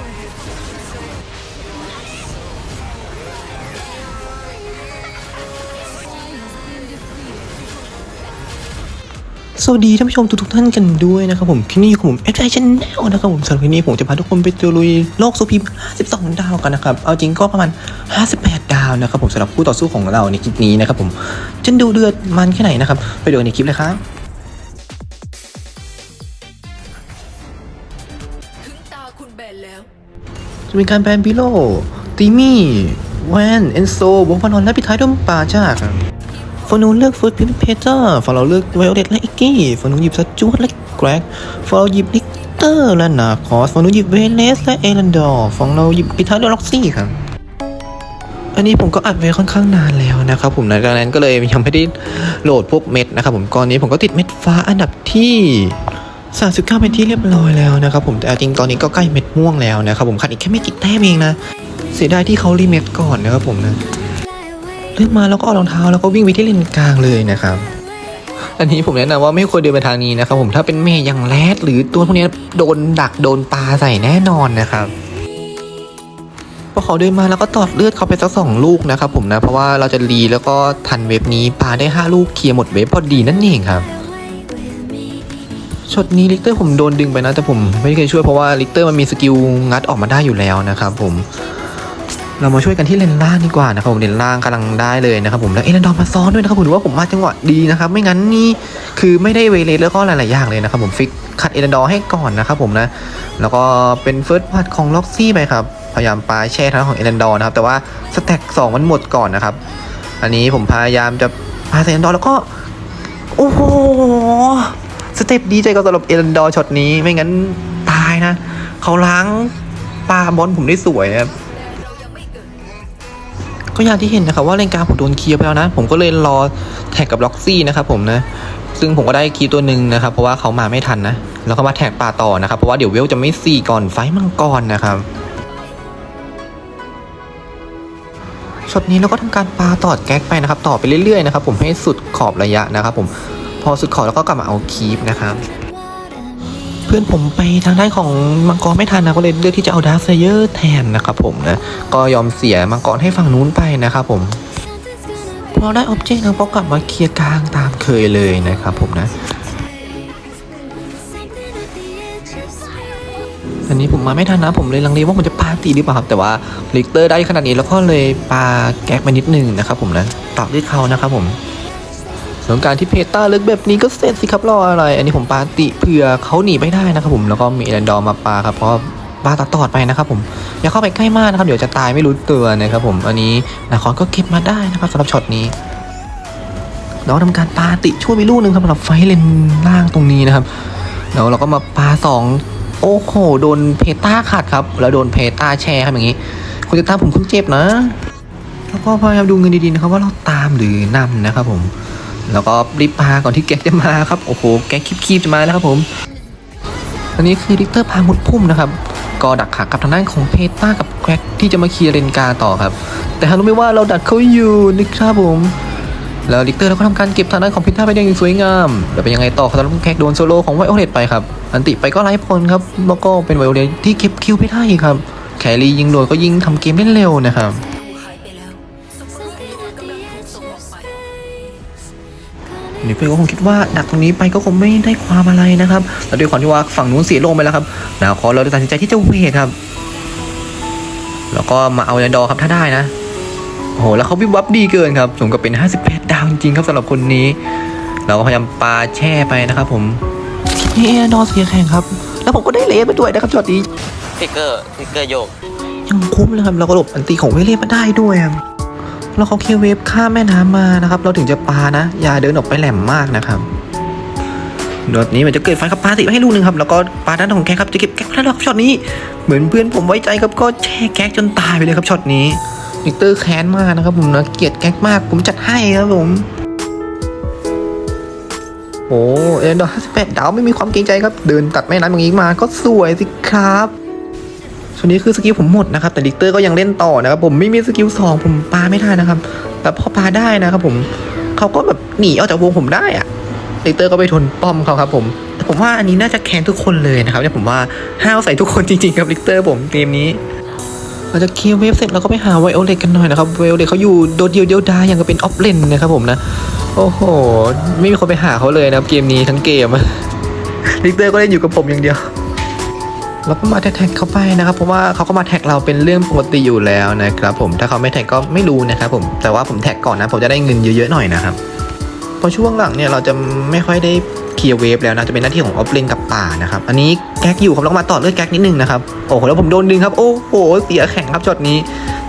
สวัสดีท่านผู้ชมทุกๆท่านกันด้วยนะครับผมคลิปนี้อยู่กับผมเอ็กซ์ชันแนลนะครับผมสำหรับคลิปนี้ผมจะพาทุกคนไปตะลุยโลกซูพิม52 ดาวกันนะครับ เอาจริงก็ประมาณ 58 ดาวนะครับผมสำหรับคู่ต่อสู้ของเราในคลิปนี้นะครับผมจะดูเดือดมันแค่ไหนนะครับ ไปดูในคลิปเลยครับ จะมีการแบนบิโลตีมี่แวนเอนโซวงพนนและปิดท้ายด้วยป่าจ้าครับฟอนูเลือกฟิร์สพิมเพเตอร์ฝั่งเราเลือกไวโอเลตและอิกกี้ฝั่งนู้นหยิบซัจจวดและแกรกฝั่งเราหยิบลิกเตอร์และนาคอสฝั่งนู้นหยิบเวเลสและเอรันดอร์ฝั่งเราหยิบปิดท้ายด้วยล็อกซี่ครับอันนี้ผมก็อัดไว้ค่อนข้างนานแล้วนะครับผมดังนั้นก็เลยยังไม่ได้โหลดพวกเม็ดนะครับผมก่อนนี้ผมก็ติดเม็ดฟ้าอันดับที่ 39เป็นที่เรียบร้อยแล้วนะครับผมแต่จริงตอนนี้ก็ใกล้เม็ดม่วงแล้วนะครับผมขาดอีกแค่ไม่กี่แต้มเองนะเสียดายที่เขารีเม็ดก่อนนะครับผมนะเลื่อกมาแล้วก็เอารองเท้าแล้วก็วิ่งไปที่เลนกลางเลยนะครับอันนี้ผมแนะนำว่าไม่ควรเดินไปทางนี้นะครับผมถ้าเป็นเมย์ย่างแรดหรือตัวพวกนี้โดนดักโดนปลาใส่แน่นอนนะครับพอเขาเดินมาแล้วก็ตอดเลือดเขาไปสักสองลูกนะครับผมนะเพราะว่าเราจะรีแล้วก็ทันเว็บนี้ปลาได้ 5 ลูกเคลียร์หมดเว็บพอดีนั่นเองครับ ช็อตนี้ลิกเตอร์ผมโดนดึงไปนะแต่ผมไม่ได้เคยช่วยเพราะว่าลิกเตอร์มันมีสกิลงัดออกมาได้อยู่แล้วนะครับผมเรามาช่วยกันที่เลนล่างดีกว่านะครับผมเลนล่างกำลังได้เลยนะครับผมแล้วเอเลนดอร์มาซ้อนด้วยนะครับผมถือว่าผมมาจังหวะดีนะครับไม่งั้นนี่คือไม่ได้เวเลสแล้วก็หลายๆอย่างเลยนะครับผมฟิกคัดเอเลนดอร์ให้ก่อนนะครับผมนะแล้วก็เป็นเฟิร์สพัดของล็อกซี่ไปครับพยายามปาแช่ทางของเอเลนดอร์นะครับแต่ว่าสแต็กสองมันหมดก่อนนะครับอันนี้ผมพยายามจะปาเอเลนดอร์แล้วก็โอ้โห สเต็ปดีใจกับสำหรับเอเลนดอร์ช็อตนี้ไม่งั้นตายนะ เขาล้างปาบอลผมได้สวยนะครับก็อย่างที่เห็นนะครับว่าเลนกลางผมโดนเคลียร์ไปแล้วนะ ผมก็เลยรอแท็กกับล็อกซี่นะครับผมนะ ซึ่งผมก็ได้คีย์ตัวหนึ่งนะครับเพราะว่าเขามาไม่ทันนะ แล้วก็มาแท็กป่าต่อนะครับ เพราะว่าเดี๋ยวเวลจะไม่สี่ก่อนไฟมังกรนะครับช็อตนี้เราก็ทำการปาต่อแก๊กไปนะครับ ต่อไปเรื่อยๆนะครับผมให้สุดขอบระยะนะครับผม พอสุดขอบแล้วก็กลับมาเอาคีปนะครับเพื่อนผมไปทางด้านของมังกรไม่ทันนะก็เลยเลือกที่จะเอาดาร์เซเยอร์แทนนะครับผมนะก็ยอมเสียมังกรให้ฝั่งนู้นไปนะครับผมพอได้ออบเจกต์แล้วก็กลับมาเคลียร์กลางตามเคยเลยนะครับผมนะอันนี้ผมมาไม่ทันนะผมเลยลังเลว่าผมจะปาตีหรือเปล่าครับแต่ว่าลิกเตอร์ได้ขนาดนี้แล้วก็เลยปาแก๊กมานิดนึงนะครับผมนะตอบด้วยเขานะครับผม ส่วการที่เพต้าเลือกแบบนี้ก็เสร็จสิครับรออะไร อันนี้ผมปาติเผื่อเขาหนีไม่ได้นะครับผมแล้วก็มีเรนดอร์มาปาครับเพราะปาตัดตอดไปนะครับผมอย่าเข้าไปใกล้มากนะครับเดี๋ยวจะตายไม่รู้ตัวนะครับผมอันนี้นาคอนก็เก็บมาได้นะครับสำหรับช็อตนี้เราทำการปาติช่วยไปลูกหนึ่งครับสำหรับไฟเลนล่างตรงนี้นะครับแล้วเราก็มาปาสองโอ้โหโดนเพต้าขาดครับ แล้วโดนเพต้าแชร์ครับอย่างนี้คุณจะตามผมคุณเจ็บนะ แล้วก็พยายามดูเงินดีๆนะครับว่าเราตามหรือนำนะครับผม แล้วก็รีบปาก่อนที่แก๊กจะมาครับ โอ้โห แก๊กคีบๆจะมาแล้วครับผมอันนี้คือดิกเตอร์พามุดพุ่มนะครับก็ดักขากับทางด้านของเพต้ากับแก๊กที่จะมาเคลียร์เลนกาต่อครับ แต่ฮารู้ไหมว่าเราดักเขาอยู่นะครับผมแล้วลิกเตอร์เราก็ทำการเก็บทางด้านของพิต้าไปได้อย่างสวยงามแล้วเป็นยังไงต่อครับสำหรับแขกโดนโซโล่ของไวโอเลตไปครับ อันติไปก็ไร้ผลครับแล้วก็เป็นไวโอเลตที่เก็บคิวไปได้ครับ แครี่ยิงโดนก็ยิงทำเกมเล่นเร็วนะครับ นี่เพื่อนก็คงคิดว่าดักตรงนี้ไปก็คงไม่ได้ความอะไรนะครับแล้วด้วยความที่ว่าฝั่งนู้นเสียลงไปแล้วครับนาคอเราเลยตัดสินใจที่จะเวทครับ แล้วก็มาเอาแลนดอร์ครับถ้าได้นะโอ้โหแล้วเขาวิบวับดีเกินครับสมกับเป็น 58 ดาวจริงๆครับสำหรับคนนี้ เราก็พยายามปาแช่ไปนะครับ ผมนี่แอนดอร์เสียแข่งครับ แล้วผมก็ได้เลสไปด้วยนะครับช็อตนี้ฟิกเกอร์ฟิกเกอร์โยกยังคุ้มเลยครับเราก็หลบอันตีของเวเลสมาได้ด้วยครับ แล้วเขาเคลียร์เวฟข้ามแม่น้ำมานะครับ เราถึงจะปานะ อย่าเดินออกไปแหลมมากนะครับดอทนี้มันจะเกิดไฟครับปาติให้ลูกหนึ่งครับแล้วก็ปาด้านของแก๊กครับจะเก็บแก๊กแล้วครับช็อตนี้เหมือนเพื่อนผมไว้ใจครับก็แช่แก๊กจนตายไปเลยครับช็อตนี้นิกเตอร์แค้นมากนะครับผมนะเกลียดแก๊กมาก ผมจัดให้ครับผมโอ้เอ็นดอร์58ดาวไม่มีความเกรงใจครับ เดินตัดแม่น้ำอย่างนี้มาก็สวยสิครับ ส่วนนี้คือสกิลผมหมดนะครับแต่ลิกเตอร์ก็ยังเล่นต่อนะครับผมไม่มีสกิลสองผมปาไม่ได้นะครับ แต่พอปาได้นะครับผมเขาก็แบบหนีออกจากวงผมได้อะลิกเตอร์ก็ไปทนป้อมเขาครับผมแต่ผมว่าอันนี้น่าจะแคนทุกคนเลยนะครับเนี่ยผมว่าห้าวใส่ทุกคนจริงๆครับลิกเตอร์ผมเกมนี้เราจะเคลียร์เวฟเสร็จเราก็ไปหาไวโอเลตกันหน่อยนะครับไวโอเลตเขาอยู่โดดเดียวเดียวดายอย่างกับเป็นออฟเลนนะครับผมนะโอ้โห ไม่มีคนไปหาเขาเลยนะครับเกมนี้ทั้งเกมลิกเตอร์ก็เล่นอยู่กับผมอย่างเดียว เราก็มาแท็กเขาไปนะครับเพราะว่าเขาก็มาแท็กเราเป็นเรื่องปกติอยู่แล้วนะครับผมถ้าเขาไม่แท็กก็ไม่รู้นะครับผมแต่ว่าผมแท็กก่อนนะผมจะได้เงินเยอะๆหน่อยนะครับพราะช่วงหลังเนี่ยเราจะไม่ค่อยได้เคลียร์เวฟแล้วนะจะเป็นหน้าที่ของออฟเลนกับป่านะครับอันนี้แก๊กอยู่ครับแล้วก็มาต่อเลือดแก๊กนิดนึงนะครับโอ้โหแล้วผมโดนดึงครับโอ้โหเสียแข่งครับช็อตนี้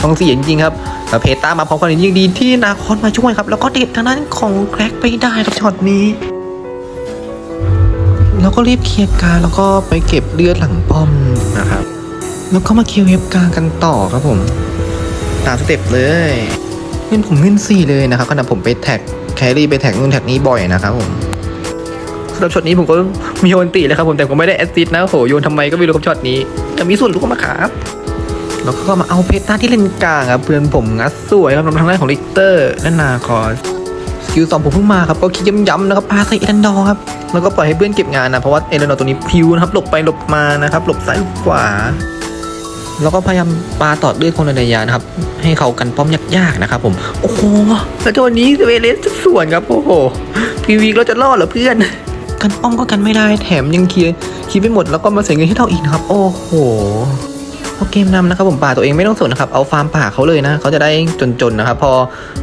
ต้องเสียจริงๆครับแล้วเพต้ามาพร้อมกันยิ่งดีที่นาคอนมาช่วยครับแล้วก็เด็ดทางด้นของแก๊กไปได้ครับช็อตนี้ แล้วก็รีบเคลียร์กางแล้วก็ไปเก็บเลือดหลังป้อมนะครับ แล้วก็มาเคลียร์เว็บกางกันต่อครับผมตามสเต็ปเลยเงินผมเงินสี่เลยนะครับขณะผมไปแท็กแครี่ไปแท็กนู่นแท็กนี้บ่อยนะครับผมสำหรับช็อตนี้ผมก็มีโยนตีเลยครับผมแต่ผมไม่ได้แอสซิสต์นะโหโยนทำไมก็ไม่รู้กับช็อตนี้แต่มีส่วนรู้ก็มาครับแล้วก็มาเอาเพชรต้าที่เล่นกลางครับเพื่อนผมงัดสวยครับทางด้านของลิกเตอร์และนาคอส สกิลสองผมเพิ่งมาครับก็คิดย้ำๆนะครับปาใส่เอรันดอร์ครับแล้วก็ปล่อยให้เพื่อนเก็บงานนะเพราะว่าเอรันดอร์ตัวนี้พิวนะครับหลบไปหลบมานะครับหลบซ้ายหลบขวาแล้วก็พยายามปาต่อเลือดคนในระยะนะครับ ให้เขากันป้อมยากๆนะครับผม โอ้โหแล้วตัวนี้เวเลสส่วนครับโอ้โหพีวีเราจะรอดเหรอเพื่อน กันป้อมก็กันไม่ได้แถมยังเคลียร์คิดไม่หมดแล้วก็มาเสียเงินให้เราอีกนะครับ โอ้โห พอเกมนำนะครับผมป่าตัวเองไม่ต้องสนนะครับเอาฟาร์มป่าเขาเลยนะเขาจะได้จนๆนะครับพอ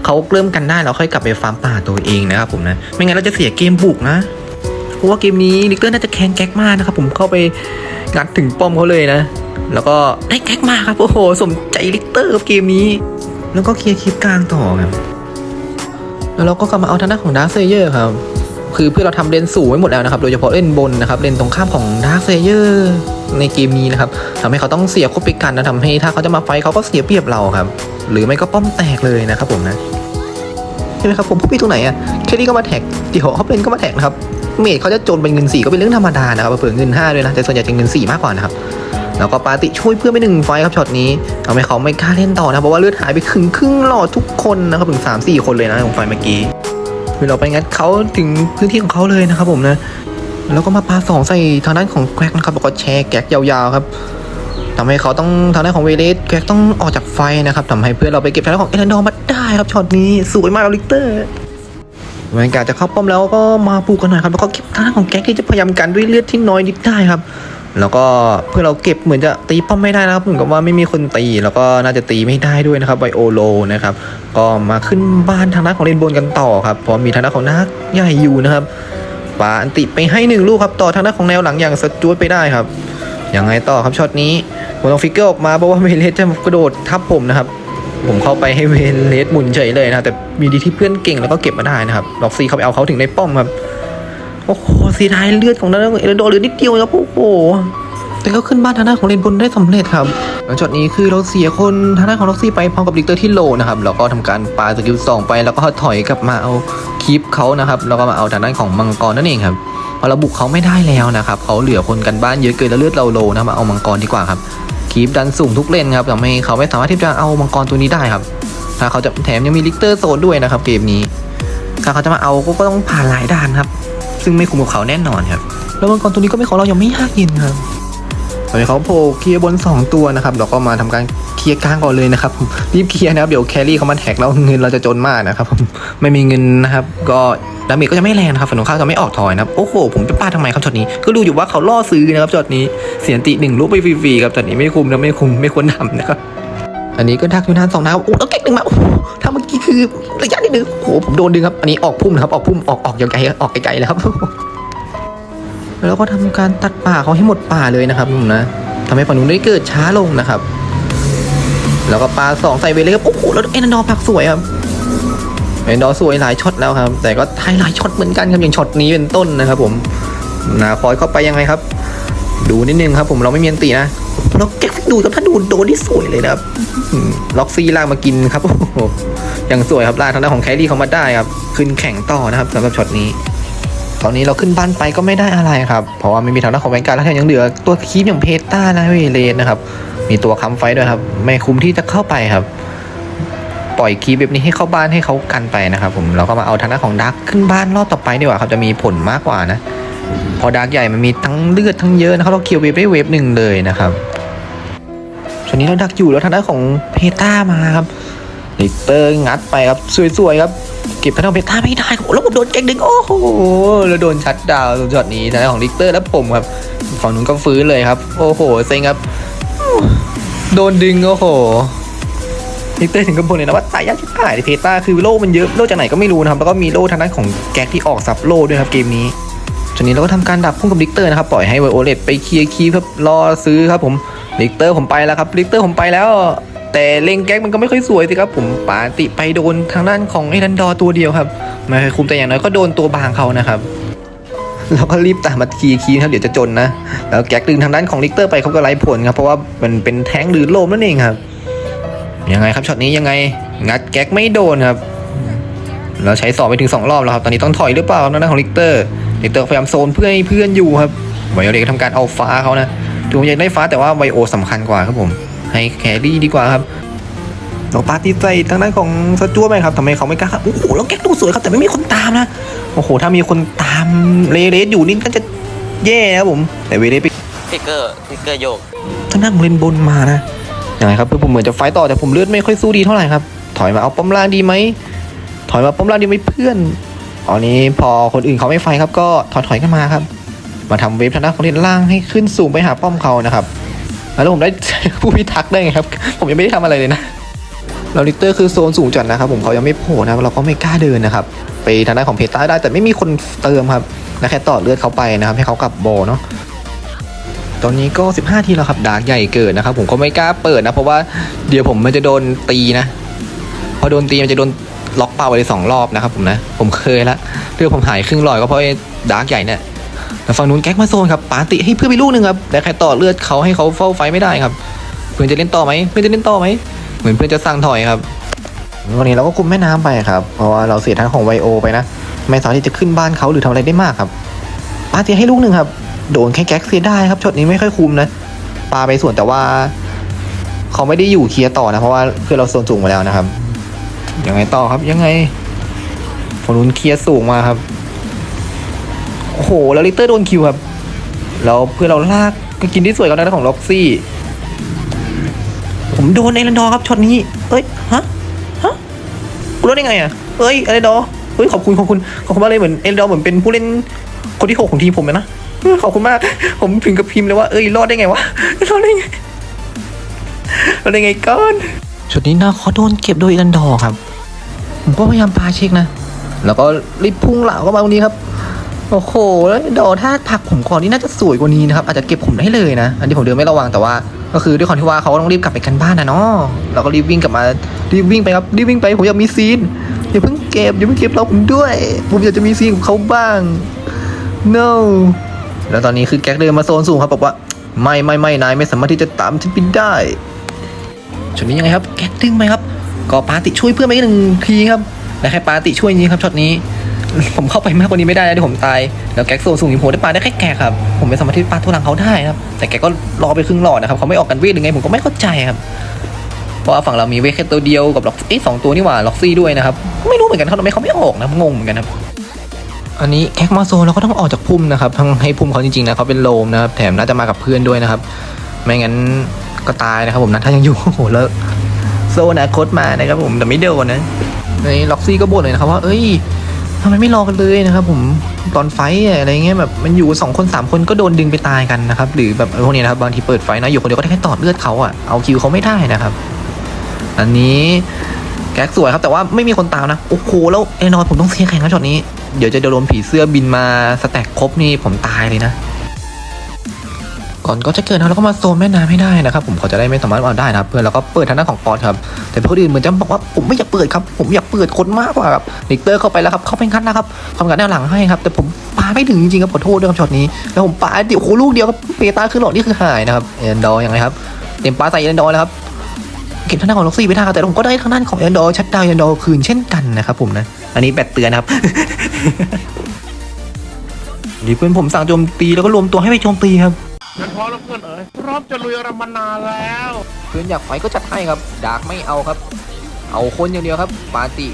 เขาเริ่มกันได้เราค่อยกลับไปฟาร์มป่าตัวเองนะครับผมนะไม่งั้นเราจะเสียเกมบุกนะเพราะว่าเกมนี้ลิกเตอร์น่าจะแคนแก๊กมากนะครับผมเข้าไปงัดถึงป้อมเขาเลยนะ แล้วก็ได้แก๊กมากครับโอ้โหสมใจลิกเตอร์ครับเกมนี้ แล้วก็เคลียร์คลิปกลางต่อครับแล้วเราก็กลับมาเอาทางด้านของดาร์เซเยอร์ครับ คือเพื่อเราทำเลนสูงไว้หมดแล้วนะครับ โดยเฉพาะเลนบนนะครับเลนตรงข้ามของดาร์คเซเยอร์ในเกมนี้นะครับทำให้เขาต้องเสียคบไปกันนะทำให้ถ้าเขาจะมาไฟเขาก็เสียเปรียบเราครับ หรือไม่ก็ป้อมแตกเลยนะครับผมนะใช่ไหมครับผมพูดไปตรงไหนอะแค่นี้ก็มาแท็กเดี๋ยวเขาเป็นก็มาแท็กนะครับเมดเขาจะโจนเป็นเงินสี่ก็เป็นเรื่องธรรมดานะครับเผื่อเงินห้าด้วยนะแต่ส่วนใหญ่จะเงินสี่มากกว่านะครับแล้วก็ปาติช่วยเพื่อนไปหนึ่งไฟครับช็อตนี้ทำให้เขาไม่กล้าเล่นต่อนะเพราะว่าเลือดหายไปครึ่งครึ่งหลอดทุกคนนะครับถึงสามสี่คนเลยนะของไฟเมื่อกี้ คือเราไปงัดเขาถึงพื้นที่ของเขาเลยนะครับผมนะ แล้วก็มาปาสองใส่ทางด้านของแกรกนะครับแล้วก็แชร์แกรกยาวๆครับทำให้เขาต้องทางด้านของเวเลสแกรกต้องออกจากไฟนะครับทำให้เพื่อนเราไปเก็บทางด้านของเอรันดอร์มาได้ครับช็อตนี้สวยมากลิกเตอร์บรรยากาศจะเข้าป้อมแล้วก็มาปูกันหน่อยครับแล้วก็เก็บทางด้านของแกรกที่จะพยายามกันด้วยเลือดที่น้อยนิดได้ครับ แล้วก็เพื่อเราเก็บเหมือนจะตีป้อมไม่ได้นะครับเหมือนกับว่าไม่มีคนตี แล้วก็น่าจะตีไม่ได้ด้วยนะครับไบโอโลนะครับก็มาขึ้นบ้านทางด้านของเลนบนกันต่อครับเพราะมีทางด้านของนักใหญ่อยู่นะครับปาอันติไปให้หนึ่งลูกครับต่อทางด้านของแนวหลังอย่างสจวตไปได้ครับยังไงต่อครับช็อตนี้ผมต้องฟิกเกอร์ออกมาเพราะว่าเวเลสจะกระโดดทับผมนะครับ ผมเข้าไปให้เวเลสหมุนเฉยเลยนะแต่มีดีที่เพื่อนเก่งแล้วก็เก็บมาได้นะครับล็อกซีเข้าไปเอาเขาถึงในป้อมครับ โอ้โหเสียดายเลือดของทางด้านเอลโดเหลือนิดเดียวครับโอ้โหแต่ก็ขึ้นบ้านทางด้านของเลนบุนได้สำเร็จครับ หลังจากนี้คือเราเสียคนทางด้านของล็อกซี่ไปพร้อมกับลิกเตอร์ที่โลนะครับแล้วก็ทำการปาสกิลสองไปแล้วก็ถอยกลับมาเอาคีปเขานะครับแล้วก็มาเอาทางด้านของมังกรนั่นเองครับพอเราบุกเขาไม่ได้แล้วนะครับเขาเหลือคนกันบ้านเยอะเกินแล้วเลือดเราโลนะมาเอามังกรดีกว่าครับคีปดันสูงทุกเลนครับทำให้เขาไม่สามารถที่จะเอามังกรตัวนี้ได้ครับถ้าเขาจะแถมยังมีลิกเตอร์โซนด้วยนะครับเกมนี้ถ้าเขาจะมาเอาก็ต้องผ่านหลายด่านครับ ซึ่งไม่คุ้มกับเขาแน่นอนครับ แล้วมังกรตัวนี้ก็ไม่ของเรายังไม่ยากเย็นครับตอนนี้เขาโผล่เคลียร์บน 2 ตัวนะครับเราก็มาทำการเคลียร์กลางก่อนเลยนะครับรีบเคลียร์นะครับเดี๋ยวแครี่เขามาแท็กแล้วเงินเราจะจนมากนะครับผมไม่มีเงินนะครับ ก็ดาเมจก็จะไม่แรงนะครับฝั่งตรงข้ามจะไม่ออกถอยนะครับโอ้โหผมจะป้าดทำไมครับช็อตนี้ก็ดูอยู่ว่าเขาล่อซื้อนะครับช็อตนี้เสียนติหนึ่งลูกไปฟรีๆครับช็อตนี้ไม่คุ้มนะไม่คุ้มไม่ควรทำนะครับ อันนี้ก็ดักอยู่นานสองนะครับโอ้แล้วเก็กหนึ่งมาโอ้โหถ้าเมื่อกี้คือระยะนิดนึงโอ้ผมโดนดึงครับ อันนี้ออกพุ่มนะครับ ออกพุ่มออกออกไกลออกไกลๆแล้วครับแล้วก็ทำการตัดป่าเขาให้หมดป่าเลยนะครับผมนะทำให้ฝั่งนู้นได้เกิดช้าลงนะครับ แล้วก็ปาสองใส่เวเลยครับโอ้โหแล้วเอ็นดอร์พักสวยครับเอ็นดอร์สวยหลายช็อตแล้วครับ แต่ก็ไทยหลายช็อตเหมือนกันครับอย่างช็อตนี้เป็นต้นนะครับ ผมนาคอยเข้าไปยังไงครับ ดูนิดนึงครับผมเราไม่มีอันตีนะแล้วแกดูครับถ้าดูโดนที่สวยเลยนะครับอืมล็อกซี่ลากมากินครับโอ้โหอย่างสวยครับลากทางด้านของแครี่เขามาได้ครับขึ้นแข่งต่อนะครับสำหรับช็อตนี้ ตอนนี้เราขึ้นบ้านไปก็ไม่ได้อะไรครับ เพราะว่าไม่มีทางด้านของแวนการ์ดแล้วแถมยังเหลือตัวคีปอย่างเพต้าและเวเลนนะครับมีตัวค้ำไฟด้วยครับไม่คุ้มที่จะเข้าไปครับ ปล่อยคีย์แบบนี้ให้เข้าบ้านให้เขากันไปนะครับผมเราก็มาเอาทางด้านของดักขึ้นบ้านรอบต่อไปดีกว่าครับจะมีผลมากกว่านะ พอดักใหญ่มันมีทั้งเลือดทั้งเยอะนะครับเราเคลียร์เวฟได้เวฟหนึ่งเลยนะครับช่วงนี้เราดักอยู่แล้วทางด้านของเพต้ามาครับลิเตอร์งัดไปครับสวยๆครับเก็บทางด้านของเพต้าไม่ได้โอ้แล้วผมโดนแกงดึงโอ้โหแล้วโดนชัดดาวน์ช็อตนี้ทางด้านของลิเตอร์และผมครับฝั่งนู้นก็ฟื้นเลยครับ โอ้โหเซ็งครับโดนดึงโอ้โหลิกเตอร์ถึงกับบ่นเลยนะว่าตายยากชิบหายเพต้าคือโล่มันเยอะโล่จากไหนก็ไม่รู้นะครับแล้วก็มีโล่ทางด้านของแก๊กที่ออกซับโล่ด้วยครับเกมนี้ ทีนี้เราก็ทำการดักพุ่งกับลิกเตอร์นะครับปล่อยให้ไวโอเลตไปเคลียร์คีครับรอซื้อครับผมลิกเตอร์ผมไปแล้วครับลิกเตอร์ผมไปแล้วแต่เลงแก๊กมันก็ไม่ค่อยสวยสิครับผมปาติไปโดนทางด้านของไอ้ดันดอตัวเดียวครับไม่ค่อยคุ้มแต่อย่างน้อยก็โดนตัวบางเขานะครับเราก็รีบตามมาเคลียร์คีครับเดี๋ยวจะจนนะแล้วแก๊กดึงทางด้านของลิกเตอร์ไปเขาก็ไล่ผลครับเพราะว่ามันเป็นแท้งหรือโลมนั่นเองครับยังไงครับช็อตนี้ยังไงงัดแก๊กไม่โดนครับเราใช้สอบไปถึง 2 รอบแล้วครับตอนนี้ต้องถอยหรือเปล่าครับทางด้านของลิกเตอร์ ลิกเตอร์พยายามโซนเพื่อให้เพื่อนอยู่ครับไวโอเลกทำการเอาฟ้าเขานะถึงผมอยากได้ฟ้าแต่ว่าไวโอสำคัญกว่าครับผม ให้แครี่ดีกว่าครับเราปาตีใส่ทางด้านของสจวไปครับทำไมเขาไม่กล้าครับโอ้โหแล้วแก๊กดูสวยครับแต่ไม่มีคนตามนะโอ้โหถ้ามีคนตามเรเรสอยู่นี่ก็จะแย่นะครับผมแต่เวเรสไปฟิกเกอร์ฟิกเกอร์โยกทางด้านของเลนบนมานะยังไงครับเพื่อนผมเหมือนจะไฟต์ต่อแต่ผมเลือดไม่ค่อยสู้ดีเท่าไหร่ครับถอยมาเอาป้อมล่างดีไหมถอยมาป้อมล่างดีไหมเพื่อน ตอนนี้พอคนอื่นเขาไม่ไฟครับก็ถอยถอยกันมาครับ มาทำเวฟทางด้านของเลนล่างให้ขึ้นสูงไปหาป้อมเขานะครับ แล้วผมได้ผู้พิทักษ์ได้ไงครับ ผมยังไม่ได้ทำอะไรเลยนะเราลิเตอร์คือโซนสูงจัดนะครับผมเขายังไม่โผล่นะเราก็ไม่กล้าเดินนะครับ ไปทางด้านของเพต้าได้แต่ไม่มีคนเติมครับและแค่ต่อเลือดเขาไปนะครับ ให้เขากลับโบเนาะตอนนี้ก็ 15 ทีแล้วครับดาร์กใหญ่เกิดนะครับ ผมก็ไม่กล้าเปิดนะ เพราะว่าเดี๋ยวผมมันจะโดนตีนะ พอโดนตีมันจะโดน ล็อกเป้าไปเลยสองรอบนะครับผมนะ ผมเคยละเรื่องผมหายครึ่งลอดก็เพราะไอ้ดาร์กใหญ่เนี่ยแต่ฝั่งนู้นแก๊กมาโซนครับปาติให้เพื่อนไปลูกหนึ่งครับแต่ใครต่อเลือดเขาให้เขาเฝ้าไฟไม่ได้ครับ เพื่อนจะเล่นต่อไหมเพื่อนจะเล่นต่อไหมเหมือนเพื่อนจะสั่งถอยครับวันนี้เราก็คุมแม่น้ำไปครับ เพราะว่าเราเสียทั้งของไวโอไปนะ ไม่สามารถที่จะขึ้นบ้านเขาหรือทำอะไรได้มากครับปาติให้ลูกหนึ่งครับ โดนแค่แก๊กเสียได้ครับช็อตนี้ไม่ค่อยคุมนะปาไปส่วนแต่ว่า เขาไม่ได้อยู่เคลียร์ต่อนะเพราะว่าเพื่อนเราโซนสูงมาแล้วนะครับ ยังไงต่อครับยังไงฝั่งนู้นเคลียร์สูงมาครับ โอ้โห แล้วลิเตอร์โดนคิวครับ แล้วเพื่อเราลากก็กินที่สวยกันนะของล็อกซี่ ผมโดนเอรันดอครับช็อตนี้ เอ้ย ฮะ ฮะกูรอดได้ไงอะ เอ้ยเอรันดอเฮ้ยขอบคุณขอบคุณขอบคุณมากเลยเหมือนเอรันดอเหมือนเป็นผู้เล่นคนที่หกของทีมผมเลยนะ ขอบคุณมาก ผมถึงกับพิมพ์เลยว่า เอ้ยรอดได้ไงวะ รอดได้ไง รอดได้ไงก้อนชุดนี้นะเขาโดนเก็บโดยเอรันดอครับ ผมก็พยายามปาเช็คนะ แล้วก็รีบพุ่งเหล่าเข้ามาตรงนี้ครับ โอ้โหแล้วดอถ้าผักผมก่อนนี่น่าจะสวยกว่านี้นะครับ อาจจะเก็บผมได้เลยนะ อันนี้ผมเดินไม่ระวังแต่ว่า ก็คือด้วยความที่ว่าเขาต้องรีบกลับไปกันบ้านนะเนาะเราก็รีบวิ่งกลับมา รีบวิ่งไปครับ รีบวิ่งไป ผมอยากมีซีน อย่าเพิ่งเก็บ อย่าเพิ่งเก็บเราผมด้วย ผมอยากจะมีซีนของเขาบ้าง no แล้วตอนนี้คือแก๊กเดินมาโซนสูงครับบอกว่าไม่ไม่ไม่นายไม่สามารถที่จะตามฉันไปได้ช็อตนี้ยังไงครับ แก๊กดึงไปครับ ก็ปาติช่วยเพื่อนไปอีกหนึ่งทีครับและแค่ปาติช่วยจริงครับช็อตนี้ ผมเข้าไปมากกว่านี้ไม่ได้นะที่ผมตายแล้วแก๊กโซสูงอย่างผมได้ปาได้แค่แกครับผมไม่สามารถที่ปาทุลังเขาได้ครับแต่แกก็รอไปครึ่งหลอดนะครับเขาไม่ออกกันเวทยังไงผมก็ไม่เข้าใจครับเพราะว่าฝั่งเรามีเวทแค่ตัวเดียวกับล็อกเอ้ยสองตัวนี่หว่าล็อกซี่ด้วยนะครับไม่รู้เหมือนกันเขาทำไมเขาไม่ออกนะงงเหมือนกันครับอันนี้แคกมาโซเราก็ต้องออกจากพุ่มนะครับทั้งให้พุ่มเขาจริงๆนะเขาเป็นโลมนะครับแถมน่าจะมากับเพื่อนด้วยนะครับ ไม่งั้นก็ตายนะครับผมนะถ้ายังอยู่โอ้โหแล้ว ซนอนาคตมานะครับผมแต่ไม่โดนนะในล็อกซี่ก็บ่นเลยนะครับว่าเอ้ยทำไมไม่รอกันเลยนะครับผมตอนไฟอะไรเงี้ยแบบมันอยู่สองคนสามคนก็โดนดึงไปตายกันนะครับ หรือแบบพวกนี้นะครับบางทีเปิดไฟนะอยู่คนเดียวก็ได้แค่ตอดเลือดเขาอะเอาคิวเขาไม่ได้นะครับ อันนี้แก๊กสวยครับแต่ว่าไม่มีคนตามนะโอ้โหแล้วแน่นอนผมต้องเสียแข่งนะช็อตนี้เดี๋ยวจะโดนผีเสื้อบินมาสแต็กครบนี่ผมตายเลยนะ ก่อนก็จะเกิดนะแล้วก็มาโซนแม่น้ำให้ได้นะครับ ผมเขาจะได้ไม่สามารถเอาได้นะครับเพื่อนเราก็เปิดทางด้านของปอนครับแต่เพื่อนอื่นเหมือนจะบอกว่าผมไม่อยากเปิดครับผมอยากเปิดคนมากกว่าครับลิกเตอร์เข้าไปแล้วครับเข้าไปงัดนะครับทำการแนวหลังให้ครับแต่ผมปาไม่ถึงจริงๆครับขอโทษด้วยครับช็อตนี้แล้วผมปาเดี๋ยวโอ้ลูกเดียวครับเปตาขึ้นหลอดนี่คือหายนะครับเอ็นดอร์ยังไงครับเต็มปาใส่เอ็นดอร์แล้วครับเก็บทางด้านของล็อกซี่ไปได้ครับแต่ผมก็ได้ทางด้านของเอ็นดอร์ชัดดาวเอ็นดอร์คืนเช่นกันนะครับผมนะอันนี้แบตเตือนครับดีเพื่อนผมสั่งโจมตีแล้วก็รวมตัวให้ไปโจมตีครับ ฉันพร้อมแล้วเพื่อนเอ๋ยพร้อมจะลุยอะไรมานานแล้วเพื่อนอยากไฟก็จัดให้ครับดาร์กไม่เอาครับ เอาคนอย่างเดียวครับปาติ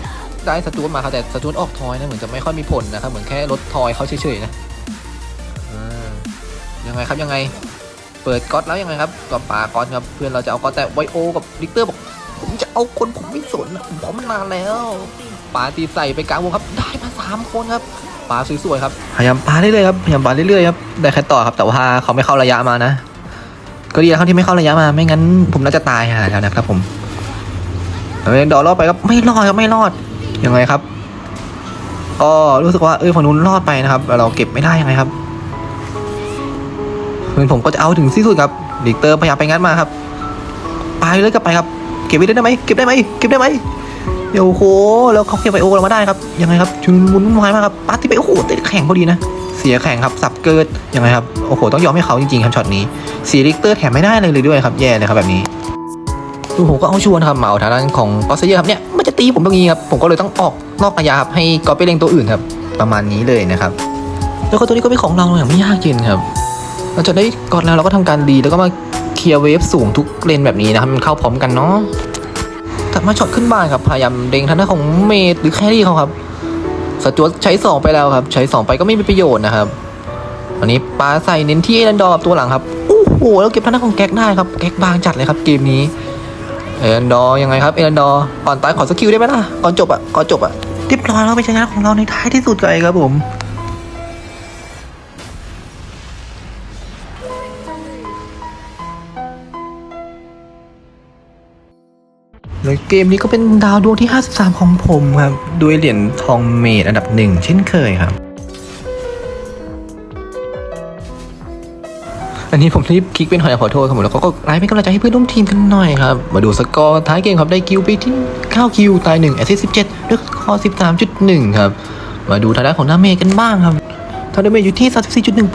ได้สตูนมาครับแต่สตูนออกทอยนะเหมือนจะไม่ค่อยมีผลนะครับเหมือนแค่ลดทอยเขาเฉยๆนะยังไงครับยังไง เปิดก๊อตแล้วยังไงครับก็ปาก๊อตครับเพื่อนเราจะเอาก๊อตแต่ไวโอกับดิกเตอร์บอกผมจะเอาคนผมไม่สนผมพร้อมมานานแล้วปาตีใส่ไปกลางวงครับได้มาสามคนครับ ปาสวยๆครับพยายามปาเรื่อยๆครับพยายามปาเรื่อยๆครับได้แค่ต่อครับแต่ว่าเขาไม่เข้าระยะมานะ ก็ดีนะครับที่ไม่เข้าระยะมา ไม่งั้นผมน่าจะตายหาแล้วนะครับผมเอาเองดอรอดไปครับไม่รอดครับไม่รอดยังไงครับ ก็รู้สึกว่าเออฝั่งนู้นรอดไปนะครับ เราเก็บไม่ได้ยังไงครับเพื่อนผมก็จะเอาถึงที่สุดครับดิกเตอร์พยายามไปงัดมาครับ ไปเลยกลับไปครับ เก็บไว้ได้ไหมเก็บได้ไหมเก็บได้ไหม เดี๋ยวโอ้โหแล้วเขาเก็บไปโอเรามาได้ครับยังไงครับชุนมุนวุ่นวายมากครับปาร์ตี้ไปโอ้โหเตะแข่งพอดีนะเสียแข่งครับสับเกิดยังไงครับโอ้โหต้องยอมให้เขาจริงๆครับช็อตนี้สีลิกเตอร์แถมไม่ได้เลยเลยด้วยครับแย่เลยครับแบบนี้ดูผมก็เอาชวนครับเหมาทางด้านของกอสเซเยอร์ครับเนี่ยมันจะตีผมตรงนี้ครับผมก็เลยต้องออกนอกระยะครับให้กอไปเล็งตัวอื่นครับประมาณนี้เลยนะครับแล้วก็ตัวนี้ก็เป็นของเราอย่างไม่ยากเย็นครับเราจะได้ก่อนแล้วเราก็ทำการรีแล้วก็มาเคลียร์เวฟสูงทุกเลนแบบนี้นะครับมันเข้าพร้อมกันเนาะ ถัดมาช็อตขึ้นบ้านครับ พยายามเด้งทางด้านของเมดหรือแครี่เขาครับสจวตใช้สองไปแล้วครับ ใช้สองไปก็ไม่มีประโยชน์นะครับวันนี้ปาใส่เน้นที่เอรันดอร์กับตัวหลังครับโอ้โหแล้วเก็บทางด้านของแก๊กได้ครับแก๊กบางจัดเลยครับเกมนี้เอรันดอร์ยังไงครับเอรันดอร์ก่อนตายขอสกิลได้ไหมล่ะก่อนจบอะก่อนจบอะเรียบร้อยแล้วเป็นชนะของเราในท้ายที่สุดเลยครับผม เกมนี้ก็เป็นดาวดวงที่ 53 ของผมครับด้วยเหรียญทองเมดอันดับหนึ่งเช่นเคยครับ อันนี้ผมรีบคลิกเป็นหอยขอโทษครับผมแล้วก็กดไลค์เป็นกำลังใจให้เพื่อนร่วมทีมกันหน่อยครับ มาดูสกอร์ท้ายเกมครับได้คิวไปที่9คิวตาย1แอสซิส17ด้วยคอ13.1 ครับ มาดูทางด้านของดาเมจกันบ้างครับ ทางดาเมจอยู่ที่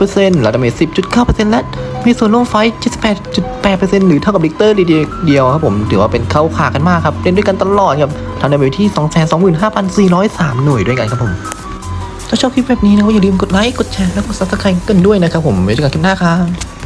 34.1%ลาดาเมจ10.9%และมีส่วนร่วมไฟ 78.8%หรือเท่ากับลิกเตอร์เดียวครับผม ถือว่าเป็นเข้าขากันมากครับ เล่นด้วยกันตลอดครับทางดาเมจอยู่ที่ 225,403 หน่วยด้วยกันครับผม ถ้าชอบคลิปแบบนี้นะก็อย่าลืมกดไลค์ กดแชร์ แล้วกดซับสไครต์กันด้วยนะครับผมไว้เจอกันคลิปหน้าครับ